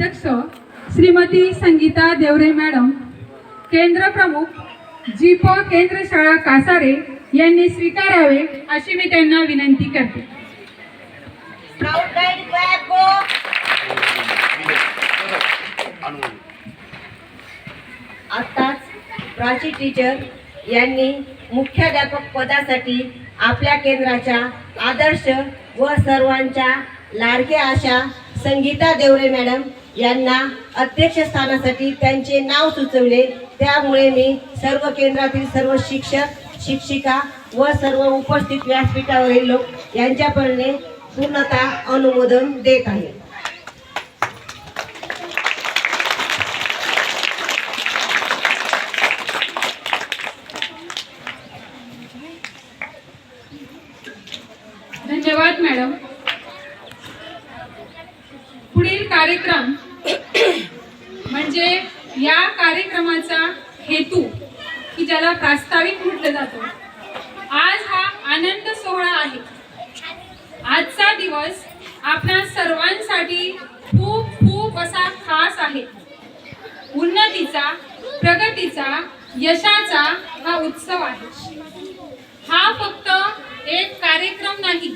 अध्यक्ष श्रीमती संगीता देवरे मॅडम केंद्र प्रमुख जीप केंद्र शाळा कासारे यांनी स्वीकारावे अशी मी त्यांना विनंती करते. आत्ताच प्राची टीचर यांनी मुख्याध्यापक पदासाठी आपल्या केंद्राच्या आदर्श व सर्वांच्या लाडक्या अशा संगीता देवरे मॅडम यांना अध्यक्षस्थानासाठी त्यांचे नाव सुचवले. त्यामुळे मी सर्व केंद्रातील सर्व शिक्षक शिक्षिका व सर्व उपस्थित व्यासपीठावरील लोक यांच्यापर्यंत पूर्णतः अनुमोदन देत आहे धन्यवाद मॅडम पुढील कार्यक्रम म्हणजे या कार्यक्रमाचा हेतू की ज्याला प्रास्ताविक म्हटलं जातं. आज हा आनंद सोहळा आहे. आजचा दिवस आपणा सर्वांसाठी खूप खूप असा खास आहे. उन्नतीचा प्रगतीचा यशाचा हा उत्सव आहे. हा फक्त एक कार्यक्रम नाही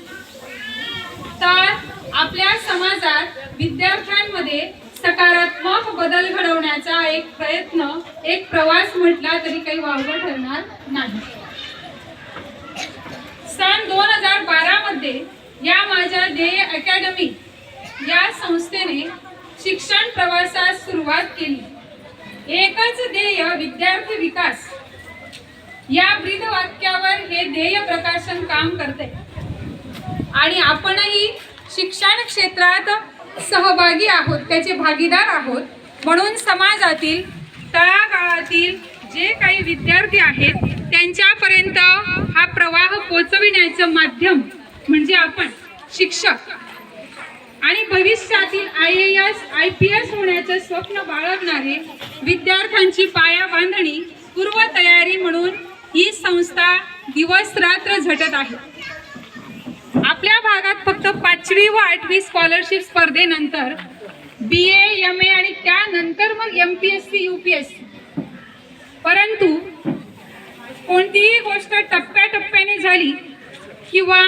तर आपल्या समाजात विद्यार्थ्यांमध्ये सकारात्मक बदल घडवण्याचा एक प्रयत्न एक प्रवास म्हटला तरी काही वावगं ठरणार नाही. सन दोन हजार बारा मध्ये या माझ्या ध्येय अकॅडमी या संस्थेने शिक्षण प्रवासास सुरुवात केली. एकच ध्येय विद्यार्थी विकास. या ब्रीद वाक्यावर हे ध्येय प्रकाशन काम करते आणि आपणही शिक्षण क्षेत्रात सहभागी आहोत त्याचे भागीदार आहोत. म्हणून समाजातील तळागाळातील जे काही विद्यार्थी आहेत त्यांच्यापर्यंत हा प्रवाह पोचविण्याचं माध्यम म्हणजे आपण शिक्षक. आणि भविष्यातील I A S I P S होण्याचं स्वप्न बाळगणारे विद्यार्थ्यांची पाया बांधणी पूर्वतयारी म्हणून ही संस्था दिवस रात्र झटत आहे. आपल्या भागात फक्त पाचवी व आठवी स्कॉलरशिप स्पर्धेनंतर बी ए एम ए आणि त्यानंतर मग M P S C U P S C परंतु कोणतीही गोष्ट टप्प्याटप्प्याने झाली किंवा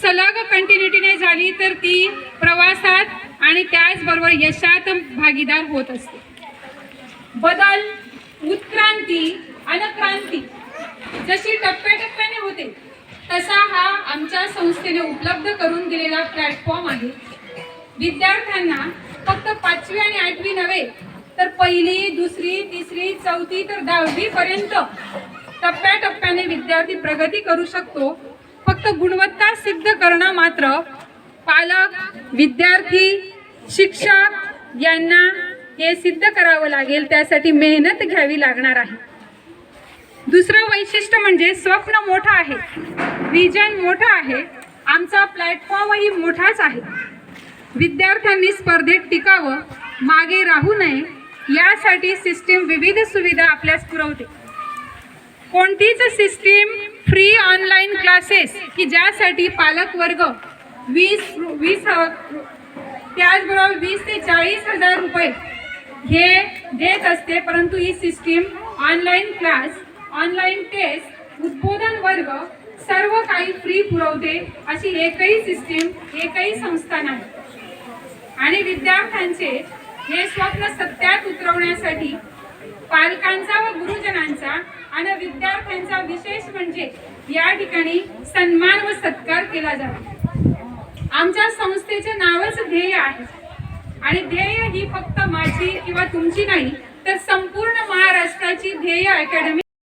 सलग कंटिन्युटीने झाली तर ती प्रवासात आणि त्याचबरोबर यशात भागीदार होत असते. बदल उत्क्रांती अनक्रांती जशी टप्प्याटप्प्याने होते तसा हा शिक्षण संस्थेने उपलब्ध करून दिलेला प्लॅटफॉर्म आहे. विद्यार्थ्यांना फक्त पाचवी आणि आठवी नव्हे तर पहिली दुसरी तिसरी चौथी तर दहावी पर्यंत टप्प्याटप्प्याने विद्यार्थी प्रगती करू शकतो. फक्त गुणवत्ता सिद्ध करणं मात्र पालक विद्यार्थी शिक्षक यांना हे सिद्ध करावं लागेल त्यासाठी मेहनत घ्यावी लागणार आहे. दुसरं वैशिष्ट्य म्हणजे स्वप्न मोठं आहे. विजन मोठं आहे. आमचा प्लॅटफॉर्मही मोठाच आहे. विद्यार्थ्यांनी स्पर्धेत टिकावं मागे राहू नये यासाठी सिस्टीम विविध सुविधा आपल्यास पुरवते. कोणतीच सिस्टीम फ्री ऑनलाईन क्लासेस की ज्यासाठी पालक वर्ग वीस वीस ह- त्याचबरोबर वीस ते चाळीस हजार रुपये हे देत असते परंतु ही system online class online test उद्बोधन वर्ग सर्व काही फ्री पुरवते अशी एकही सिस्टीम एकही संस्था नाही. आणि विद्यार्थ्यांचे हे स्वप्न सत्यात उतरवण्यासाठी पालकांचा व गुरुजनांचा आणि विद्यार्थ्यांचा विशेष म्हणजे या ठिकाणी सन्मान व सत्कार केला जातो. आमच्या संस्थेचे नावच ध्येय आहे. आणि ध्येय ही फक्त माझी किंवा तुमची नाही तर संपूर्ण महाराष्ट्राची ध्येय अकॅडमी